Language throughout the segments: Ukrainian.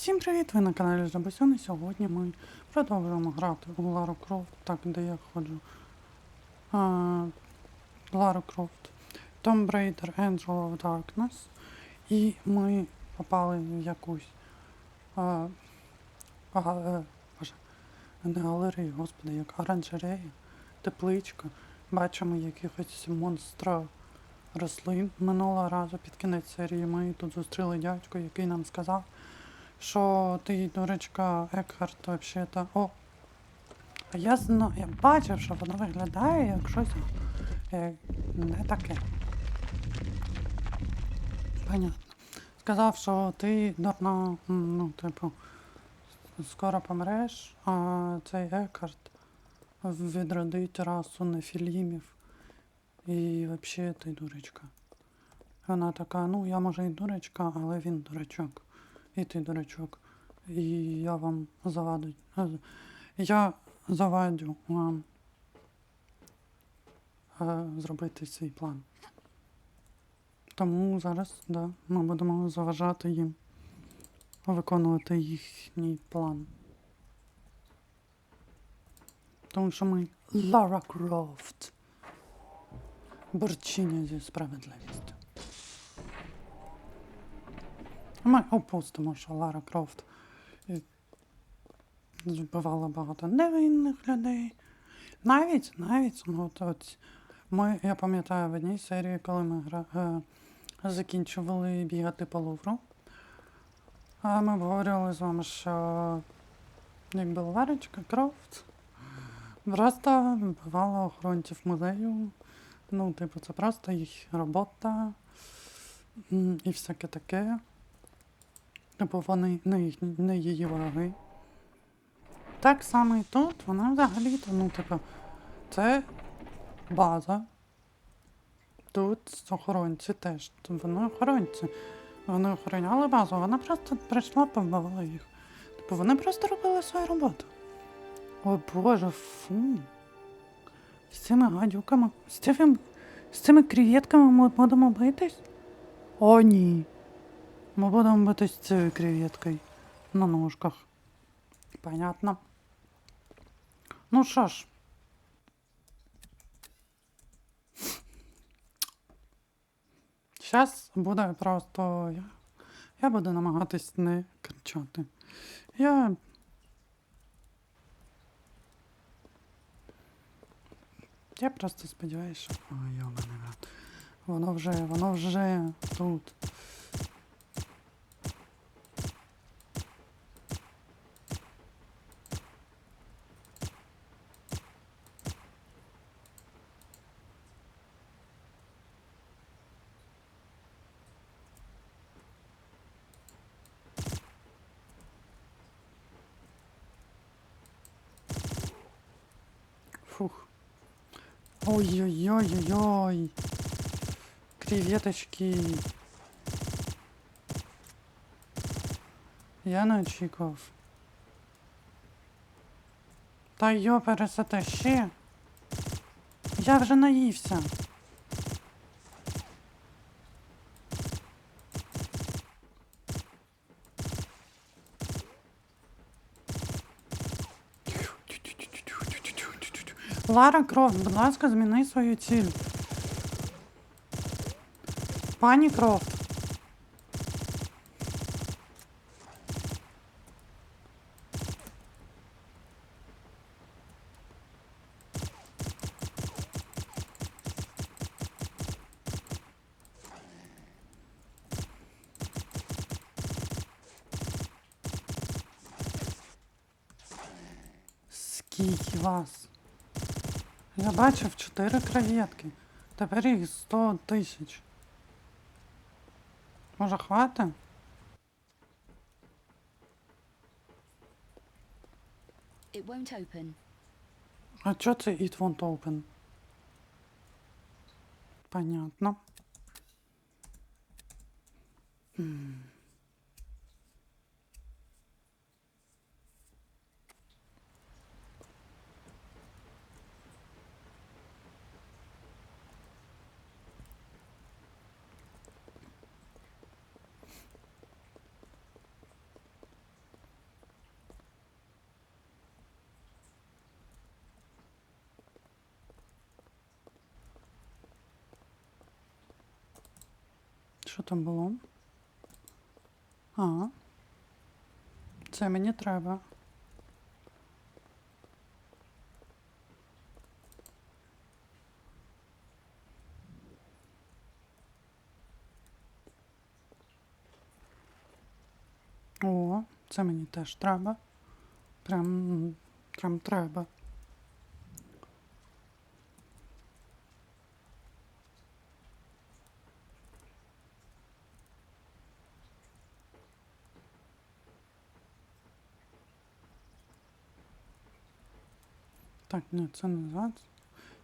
Всім привіт! Ви на каналі Жабасюн сьогодні ми продовжуємо грати у Лару Крофт, так де я ходжу. Лару Крофт, Tomb Raider Angel of Darkness. І ми попали в якусь а, а, е, боже, не галерею, господи, як оранжерея, тепличка. Бачимо якихось монстра рослин. Минулого разу під кінець серії ми тут зустріли дядьку, який нам сказав, що ти, дурочка, Екхарт, взагалі-то. О! А я зна... я бачив, що воно виглядає як щось е, не таке. Понятно. Сказав, що ти дурна, ну, типу, скоро помреш, а цей Екхарт відродить расу нефілімів. І взагалі ти дурочка. Вона така, ну я може і дурочка, але він дурачок. І ти дурачок. І я вам завадю. Я завадю вам е, зробити свій план. Тому зараз, да, ми будемо заважати їм виконувати їхній план. Тому що ми Лара Крофт. Борчиня зі справедливістю. Ми опустимо, що Лара Крофт збивала багато невинних людей. Навіть, навіть, ну, от, от, ми, я пам'ятаю в одній серії, коли ми гра, е, закінчували бігати по Лувру. А ми обговорювали з вами, що якби Ларочка Крофт просто вбивала охоронців музею. Ну, типу, це просто їх робота і всяке таке. Типу, вони не, не її вороги. Так само і тут, вона взагалі-то, ну, типу, це база. Тут охоронці теж. Вони охоронці. Вони охороняли базу, вона просто прийшла, повбивала їх. Типу, вони просто робили свою роботу. О боже, фу. З цими гадюками, з цими, з цими креветками ми будемо битись? О, ні. Ми будемо битись цією креветкою на ножках. Понятно. Ну що ж. Зараз буде просто. Я, я буду намагатись не кричати. Я Я просто сподіваюся, що. Ой, йомане. рот. Воно вже, воно вже тут. Фух. Ой-ой-ой-ой-ой. Креветочки. Я не очікував. Та йо, пересете ще. Я вже наївся. Лара Крофт, будь ласка, зміни свою ціль. Пані Крофт. Скільки вас? Я бачив чотири креветки. Тепер їх 100 тисяч. Може хватить? It won't open. А чо це it won't open? Понятно. М. Що там було? А. Це мені треба. О, це мені теж треба. Прям, прям треба. Так, ні, це назад.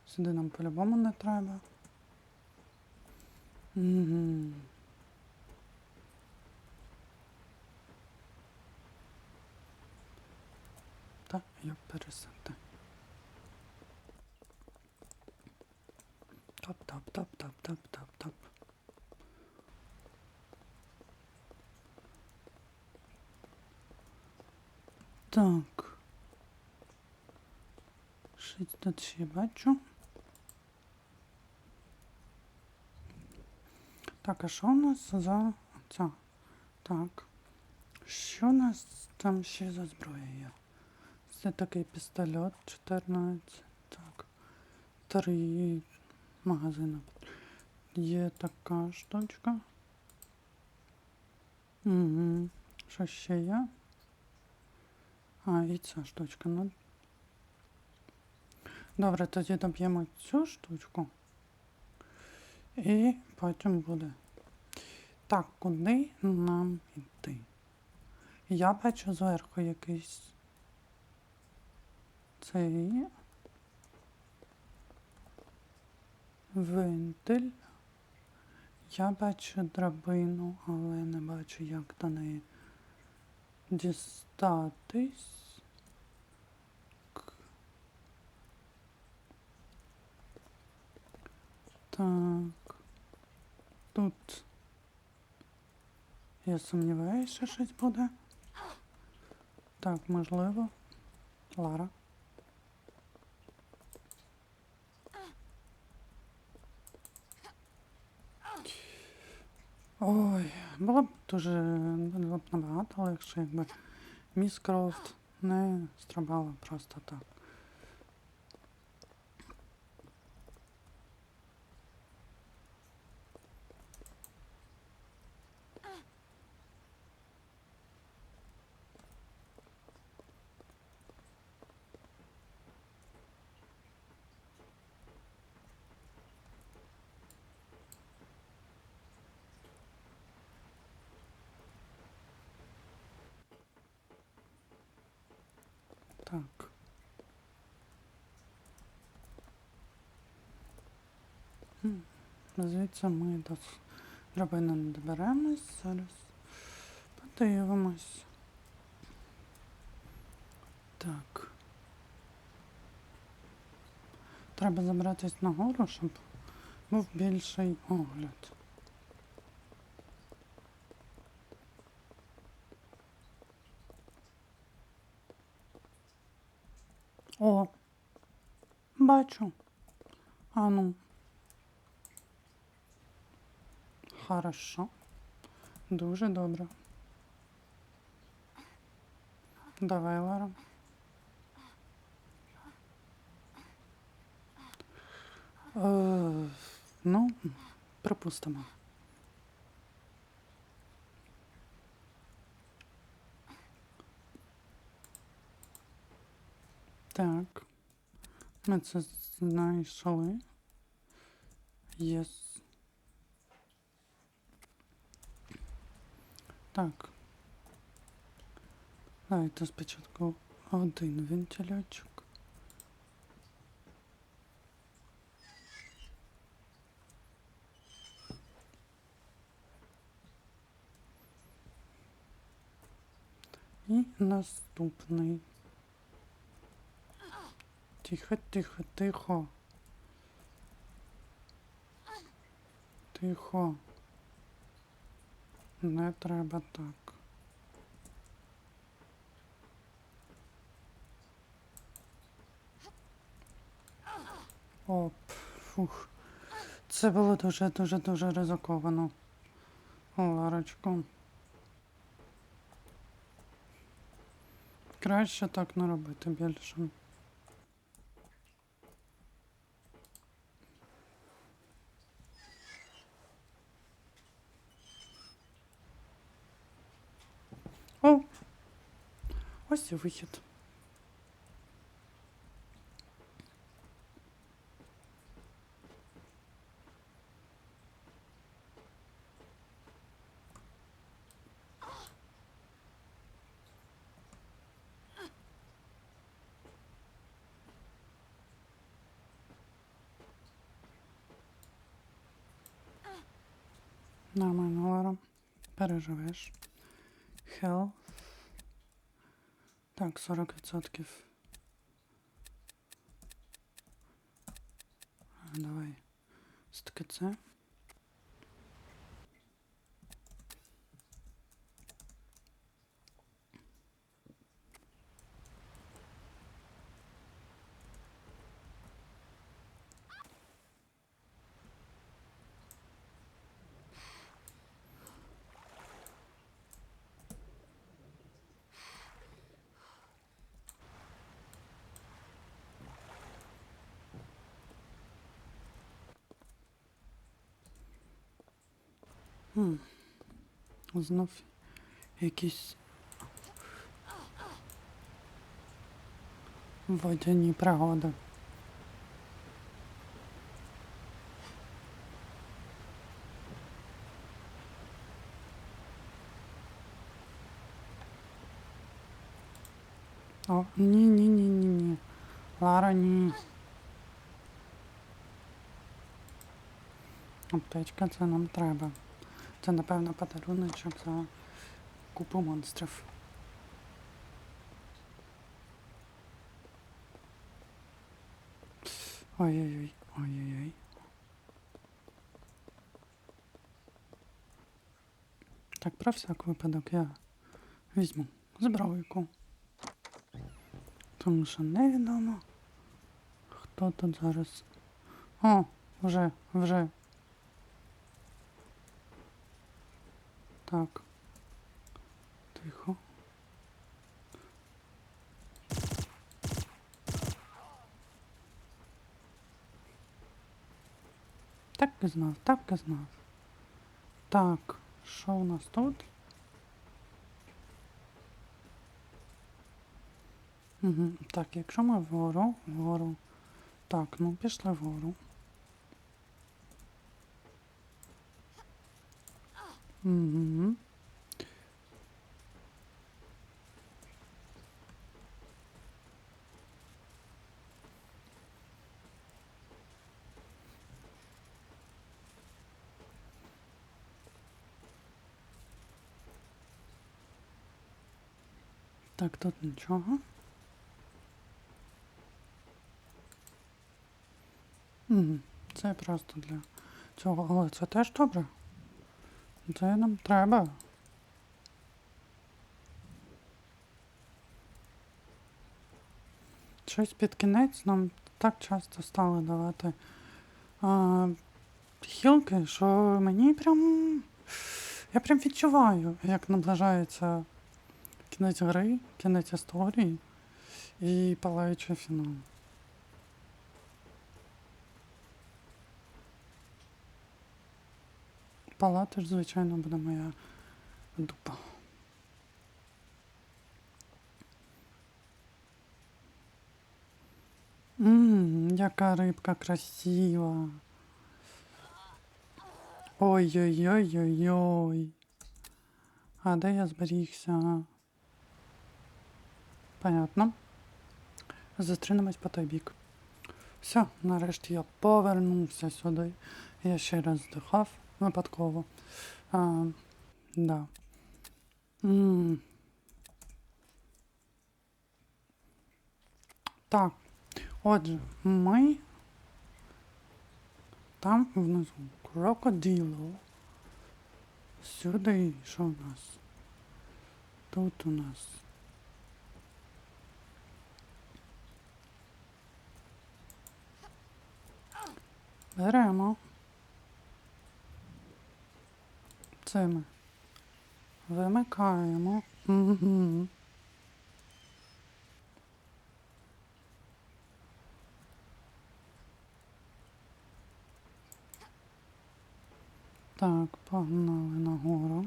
Сюди нам по-любому не треба. Угу. Так, я пересити. Топ, топ, топ, топ, топ, топ, топ. Так. Щось тут ще бачу. Так, а що у нас за ця? Так. Що у нас там ще за зброя є? Це такий пістолет 14. Так. Три магазини. Є така штучка. Угу. Що ще є? А, і ця штучка. Ну. Добре, тоді доб'ємо цю штучку. І потім буде. Так, куди нам йти? Я бачу зверху якийсь цей вентиль. Я бачу драбину, але не бачу, як до неї дістатись. Так. Тут. Я сумніваюся, що щось буде. Так, можливо. Лара. Ой, було б дуже було б набагато легше, якби міс Крофт не стрибала просто так. Так. М, Звідси ми до драбини не доберемось. Зараз подивимось. Так. Треба забратись нагору, щоб був більший огляд. О, бачу. А ну. Хорошо. Дуже добре. Давай, Лара. Е, ну, припустимо. Так. Ми це знайшли. Єс. Так. Давайте спочатку один вентилячок. І наступний. Тихо, тихо, тихо. Тихо. Не треба так. Оп, фух. Це було дуже, дуже, дуже ризиковано. Ларочку. Краще так не робити більше. Ось і. Нормально, Лара. Переживеш. Health. Так, 40%. Давай. Все-таки це. Хм. Знов якісь водяні пригоди. О, ні, ні, ні, ні, ні. Лара, ні. Аптечка, це нам треба. Це, напевно, подаруночок за купу монстрів. Ой-ой-ой, ой-ой-ой. Так, про всяк випадок я візьму збройку. Тому що невідомо, хто тут зараз. О, вже, вже. Так. Тихо. Так і знав, так і знав. Так, що у нас тут? Угу. Так, якщо ми вгору, вгору. Так, ну пішли вгору. Угу. Так, тут нічого. Це просто для цього. Але це теж добре. Це нам треба. Щось під кінець нам так часто стали давати а, хілки, що мені прям. Я прям відчуваю, як наближається кінець гри, кінець історії і палаючий фінал. Палати ж, звичайно, буде моя дупа. Ммм, яка рибка красива. Ой-ой-ой-ой-ой. А де я зберігся? Понятно. Зустрінемось по той бік. Все, нарешті я повернувся сюди. Я ще раз здихав випадково. А, да. м Так. Отже, ми там внизу крокодило. Сюди що у нас? Тут у нас. Беремо. Це ми вимикаємо. Так, погнали нагору.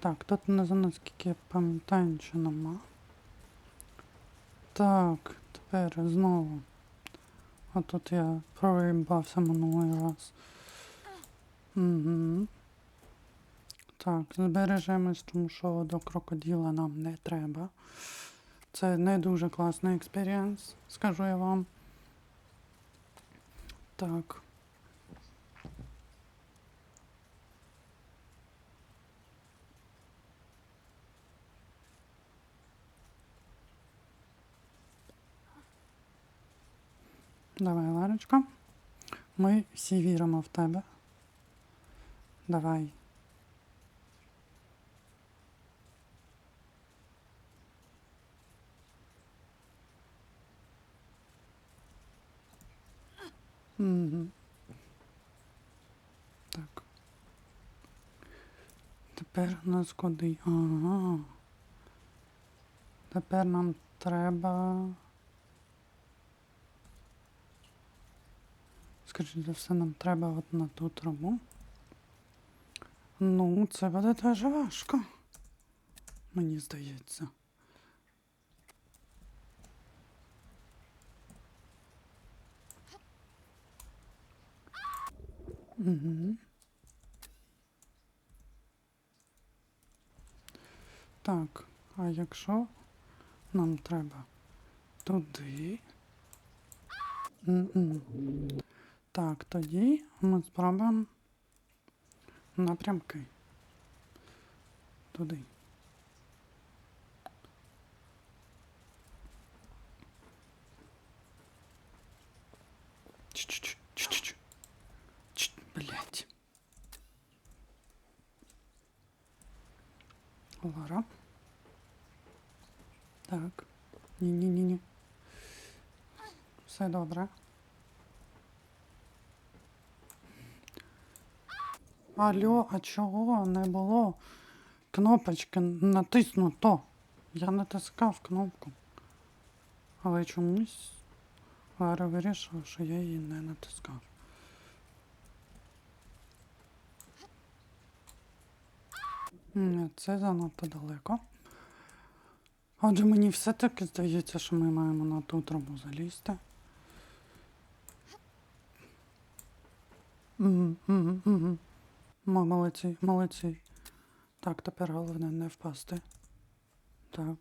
Так, тут не за наскільки я пам'ятаю, нічого нема. Так, тепер знову. А тут я проїбався минулий раз. Угу. Так, збережемось, тому що до крокодила нам не треба. Це не дуже класний експірієнс, скажу я вам. Так. Давай, Ларочка. Ми всі віримо в тебе. Давай. Угу. Так. Тепер нас куди? Ага. Тепер нам треба. Скажіть за все, нам треба от на ту трубу. Ну, це буде дуже важко. Мені здається. Так, а якщо нам треба туди. Так, тоді ми спробуємо напрямки. Туди. Чуть-чуть, блядь. Лара. Так. Ні-ні-ні-ні. Все добре. Алло, а чого не було кнопочки натиснуто? Я натискав кнопку. Але чомусь Лара вирішила, що я її не натискав. Ні, це занадто далеко. Отже, мені все-таки здається, що ми маємо на ту трубу залізти. Угу. Молодці, молодці. Так, тепер головне не впасти. Так.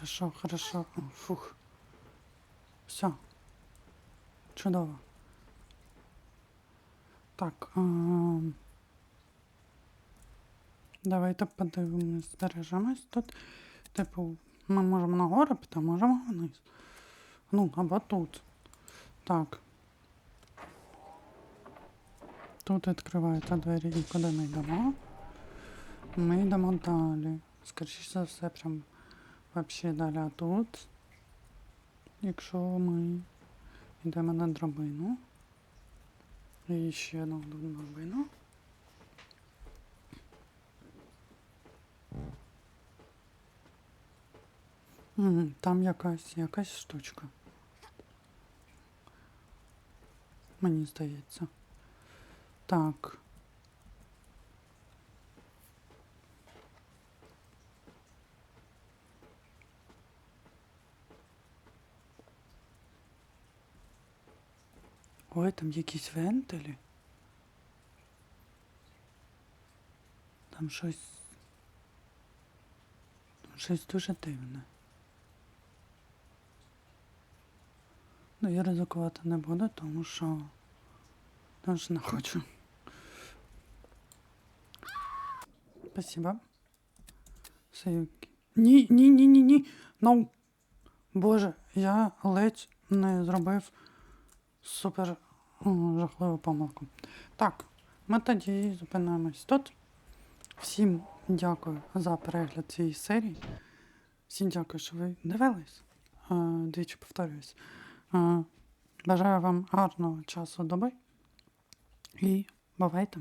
Хорошо, хорошо. Фух. Все. Чудово. Так. Давайте подивимось, збережемось тут. Типу, ми можемо нагору піти, можемо вниз. Ну, або тут. Так. Тут відкриваються двері і куди ми йдемо? Ми йдемо далі. Скоріше за все, прям взагалі далі а тут. Якщо ми йдемо на драбину. І ще на одну драбину. Мгм, Там якась, якась штучка. Мені здається. Так. Ой, там якісь вентилі. Там щось. Там щось дуже дивне. Ну, я ризикувати не буду, тому що тому не хочу. Спасибо. Окей. Ні, ні, ні, ні, ні. Ну. Боже, я ледь не зробив супер жахливу помилку. Так, ми тоді зупинимось тут. Всім дякую за перегляд цієї серії. Всім дякую, що ви дивились. Е, Двічі повторююсь. Е, Бажаю вам гарного часу доби і бувайте!